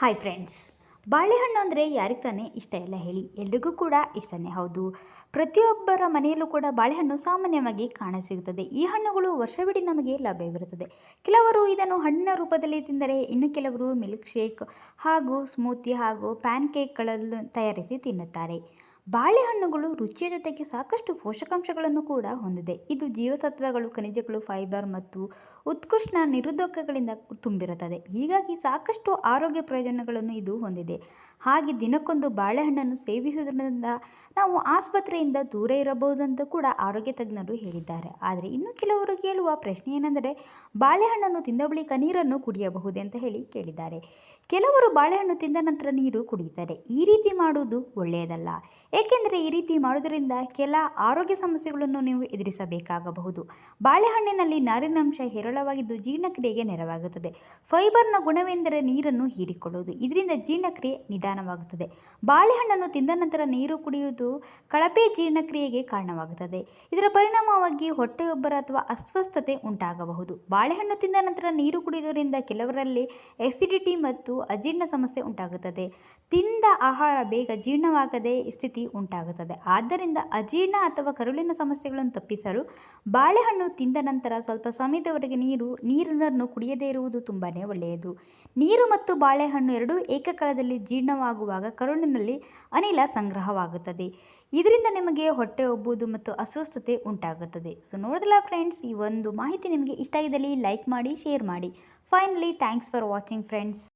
Hi friends ಬಾಳೆಹಣ್ಣು ಅಂದರೆ ಯಾರಿಗೆ ತಾನೇ ಇಷ್ಟ ಇಲ್ಲ ಹೇಳಿ. ಎಲ್ರಿಗೂ ಕೂಡ ಇಷ್ಟನೇ, ಹೌದು. ಪ್ರತಿಯೊಬ್ಬರ ಮನೆಯಲ್ಲೂ ಕೂಡ ಬಾಳೆಹಣ್ಣು ಸಾಮಾನ್ಯವಾಗಿ ಕಾಣಸಿಗುತ್ತದೆ ಈ ಹಣ್ಣುಗಳು ವರ್ಷವಿಡೀ ನಮಗೆ ಲಭ್ಯವಿರುತ್ತದೆ ಕೆಲವರು ಇದನ್ನು ಹಣ್ಣಿನ ರೂಪದಲ್ಲಿ ತಿಂದರೆ, ಇನ್ನು ಕೆಲವರು ಮಿಲ್ಕ್ ಶೇಕ್ ಹಾಗೂ ಸ್ಮೂತಿ ಹಾಗೂ ಪ್ಯಾನ್ ಕೇಕ್ಗಳನ್ನು ತಯಾರಿಸಿ ತಿನ್ನುತ್ತಾರೆ. ಬಾಳೆಹಣ್ಣುಗಳು ರುಚಿಯ ಜೊತೆಗೆ ಸಾಕಷ್ಟು ಪೋಷಕಾಂಶಗಳನ್ನು ಕೂಡ ಹೊಂದಿದೆ. ಇದು ಜೀವಸತ್ವಗಳು, ಖನಿಜಗಳು, ಫೈಬರ್ ಮತ್ತು ಉತ್ಕೃಷ್ಟ ನಿರುದ್ಯೋಗಗಳಿಂದ ತುಂಬಿರುತ್ತದೆ. ಹೀಗಾಗಿ ಸಾಕಷ್ಟು ಆರೋಗ್ಯ ಪ್ರಯೋಜನಗಳನ್ನು ಇದು ಹೊಂದಿದೆ. ಹಾಗೆ ದಿನಕ್ಕೊಂದು ಬಾಳೆಹಣ್ಣನ್ನು ಸೇವಿಸುವುದರಿಂದ ನಾವು ಆಸ್ಪತ್ರೆಯಿಂದ ದೂರ ಇರಬಹುದು ಅಂತ ಕೂಡ ಆರೋಗ್ಯ ತಜ್ಞರು ಹೇಳಿದ್ದಾರೆ. ಆದರೆ ಇನ್ನು ಕೆಲವರು ಕೇಳುವ ಪ್ರಶ್ನೆ ಏನೆಂದರೆ, ಬಾಳೆಹಣ್ಣನ್ನು ತಿಂದ ಬಳಿಕ ನೀರನ್ನು ಕುಡಿಯಬಹುದೇ ಅಂತ ಹೇಳಿ ಕೇಳಿದ್ದಾರೆ. ಕೆಲವರು ಬಾಳೆಹಣ್ಣು ತಿಂದ ನಂತರ ನೀರು ಕುಡಿಯುತ್ತಾರೆ. ಈ ರೀತಿ ಮಾಡುವುದು ಒಳ್ಳೆಯದಲ್ಲ. ಏಕೆಂದರೆ ಈ ರೀತಿ ಮಾಡುವುದರಿಂದ ಕೆಲ ಆರೋಗ್ಯ ಸಮಸ್ಯೆಗಳನ್ನು ನೀವು ಎದುರಿಸಬೇಕಾಗಬಹುದು. ಬಾಳೆಹಣ್ಣಿನಲ್ಲಿ ನಾರಿನಾಂಶ ಹೇರಳವಾಗಿದ್ದು ಜೀರ್ಣಕ್ರಿಯೆಗೆ ನೆರವಾಗುತ್ತದೆ. ಫೈಬರ್ನ ಗುಣವೆಂದರೆ ನೀರನ್ನು ಹೀರಿಕೊಳ್ಳುವುದು. ಇದರಿಂದ ಜೀರ್ಣಕ್ರಿಯೆ ನಿಧಾನವಾಗುತ್ತದೆ. ಬಾಳೆಹಣ್ಣನ್ನು ತಿಂದ ನಂತರ ನೀರು ಕುಡಿಯುವುದು ಕಳಪೆ ಜೀರ್ಣಕ್ರಿಯೆಗೆ ಕಾರಣವಾಗುತ್ತದೆ. ಇದರ ಪರಿಣಾಮವಾಗಿ ಹೊಟ್ಟೆಯೊಬ್ಬರ ಅಥವಾ ಅಸ್ವಸ್ಥತೆ ಉಂಟಾಗಬಹುದು. ಬಾಳೆಹಣ್ಣು ತಿಂದ ನಂತರ ನೀರು ಕುಡಿಯುವುದರಿಂದ ಕೆಲವರಲ್ಲಿ ಎಸಿಡಿಟಿ ಮತ್ತು ಅಜೀರ್ಣ ಸಮಸ್ಯೆ ಉಂಟಾಗುತ್ತದೆ. ತಿಂದ ಆಹಾರ ಬೇಗ ಜೀರ್ಣವಾಗದೆ ಸ್ಥಿತಿ ಉಂಟಾಗುತ್ತದೆ. ಆದ್ದರಿಂದ ಅಜೀರ್ಣ ಅಥವಾ ಕರುಳಿನ ಸಮಸ್ಯೆಗಳನ್ನು ತಪ್ಪಿಸಲು ಬಾಳೆಹಣ್ಣು ತಿಂದ ನಂತರ ಸ್ವಲ್ಪ ಸಮಯದವರೆಗೆ ನೀರು, ನೀರನ್ನು ಕುಡಿಯದೇ ಇರುವುದು ತುಂಬಾ ಒಳ್ಳೆಯದು. ನೀರು ಮತ್ತು ಬಾಳೆಹಣ್ಣು ಎರಡೂ ಏಕಕಾಲದಲ್ಲಿ ಜೀರ್ಣವಾಗುವಾಗ ಕರುಳಿನಲ್ಲಿ ಅನಿಲ ಸಂಗ್ರಹವಾಗುತ್ತದೆ. ಇದರಿಂದ ನಿಮಗೆ ಹೊಟ್ಟೆ ಒಬ್ಬುವುದು ಮತ್ತು ಅಸ್ವಸ್ಥತೆ ಉಂಟಾಗುತ್ತದೆ. ಸೊ ನೋಡಿದಲ್ಲ ಫ್ರೆಂಡ್ಸ್ ಈ ಒಂದು ಮಾಹಿತಿ ನಿಮಗೆ ಇಷ್ಟ ಆಗಿದ್ದಲ್ಲಿ ಲೈಕ್ ಮಾಡಿ ಶೇರ್ ಮಾಡಿ. Finally thanks for watching friends